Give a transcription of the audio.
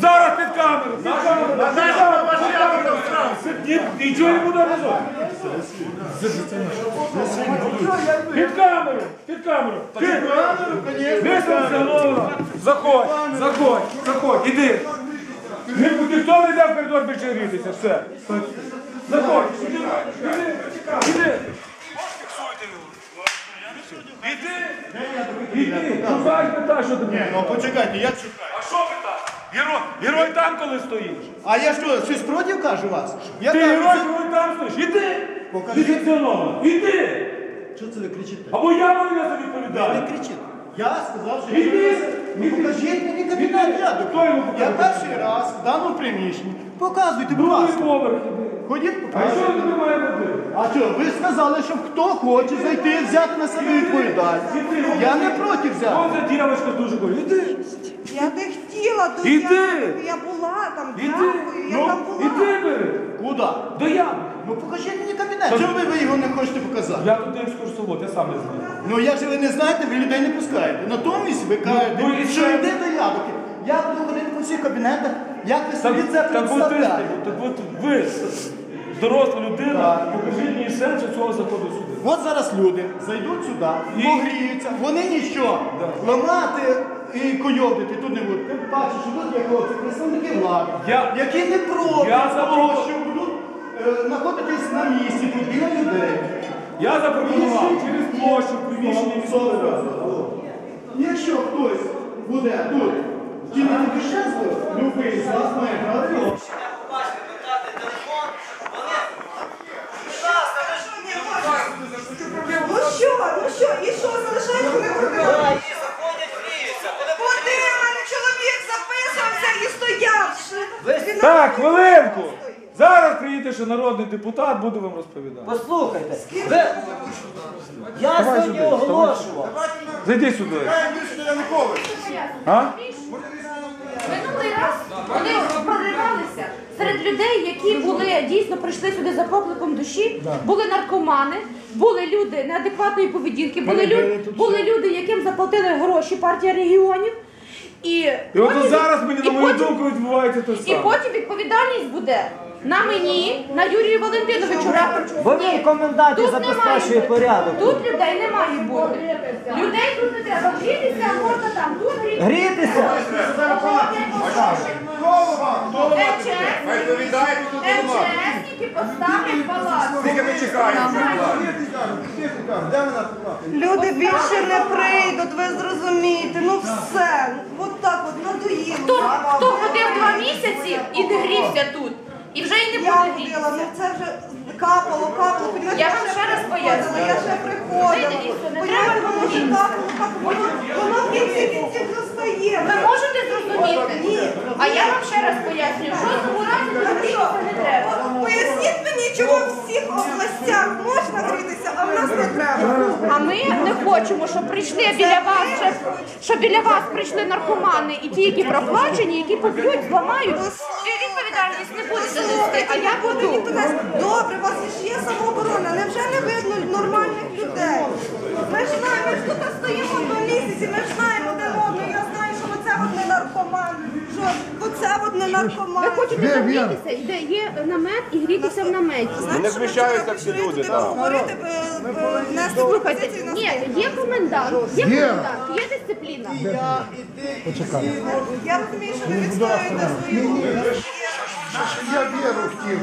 Зараз під камеру, під камеру. Під камеру. Ні, Нічого не буде разом. Під камеру, під камеру. Під камеру, Висунься, Лола. Заходь, заходь, заходь, іди. Ні- Ніхто не йде в коридор більше грітися, все. Заходь, іди, іди, іди. Іди, іди, шукай, питай, що тобі. Ну почекайте, я чекаю. Герой, герой там, коли стоїш. А я що, щось проти кажу вас? Я Ти кажу, герой, коли там стоїш. Іди. Покажи. Ліцензіоновано. Іди. Що це ви кричите? Або я маю за Ви не відповідальність. кричіть. Я сказав, що Іди. я ну, покажіть мені кабінет Іди. ряду. Хто йому покаже? Я перший раз в даному приміщенні. Показуйте, будь Другий ласка. поверх іди. Ходіть, А що покажіть. тобі має бути? А що, ви сказали, що хто хоче зайти, взяти на себе відповідальність. Я не проти взяти. Ця дівчинка дуже хоче. Іди. Я не хотіла до Іди. Я була там, Іди. дякую, я Ну, там була. іди бери. Куди? До ями. Ну покажіть мені кабінет. Чому ви, ви його не хочете показати? Я тут екскурсовод, я сам не знаю. Ну якщо ви не знаєте, ви людей не пускаєте. Натомість ви кажете, ну і що що? йде до ядоки. Я буду ходити по всіх кабінетах, як ви собі це так, от, ти, представляєте. так от ви, доросла людина, покажіть мені сенс цього заходу сюди. От зараз люди зайдуть сюди, І- погріються, вони нічого ламати і койовдити тут не будуть. Ти бачиш, що тут є хлопці, представники влади, Я- які не проти Я того, запропоную- що будуть е, знаходитись на місці, тут біля людей. Я запропонував через площу міської ради. Якщо хтось буде тут чинити дешевство, любий з вас має його. Ну що, ну що, і що, Так, хвилинку. Зараз приїде ще народний депутат, буде вам розповідати. Послухайте, ви... я сьогодні сюди, оголошував. Зайди сюди. А? Минулий раз вони проривалися серед людей, які були дійсно прийшли сюди за покликом душі, були наркомани, були люди неадекватної поведінки, були, лю- були люди, яким заплатили гроші партія регіонів. І, І от потім- зараз мені, і на мою потім- думку, відбувається те І саме. потім відповідальність буде на мені, на Юрію Валентиновичу. Бо він в коменданті Тут не забезпечує порядок. Тут людей не має бути. Людей тут не треба. Грітися, а можна там тут грітися. Грітися! МЧСники поставлять палатку. Люди більше не Хто, хто ходив два місяці і не грівся тут, і вже і не Я буде ходила, ну це вже капало, капало. Понімаєте, Я вам ще раз поясню. Я ще приходила. Не Понімаєте, треба воно ходити. капало, капало. Воно, воно в кінці кінців достає. Ви можете зрозуміти? А я вам ще раз пояснюю, що тут не треба. Поясніть мені, чого в всіх областях можна грітися, а в нас не треба. А ми не хочемо, щоб прийшли біля вас, щоб, щоб біля вас прийшли наркомани і ті, які проплачені, які поб'ють, зламають. Відповідальність не будете нести, а я буду. Добре, у вас є самооборона. Невже не видно нормальних людей? Ми ж знаємо, ми ж тут стоїмо два місяці, ми ж знаємо Що оце от не наркоман. Ви хочете там грітися, де є намет і грітися в наметі. Не зміщаються всі люди, так. Говорити, Слухайте, пропозиції на ні, є комендант, є комендант, є дисципліна. Я розумію, що ви відстоюєте свою. Я віру в ті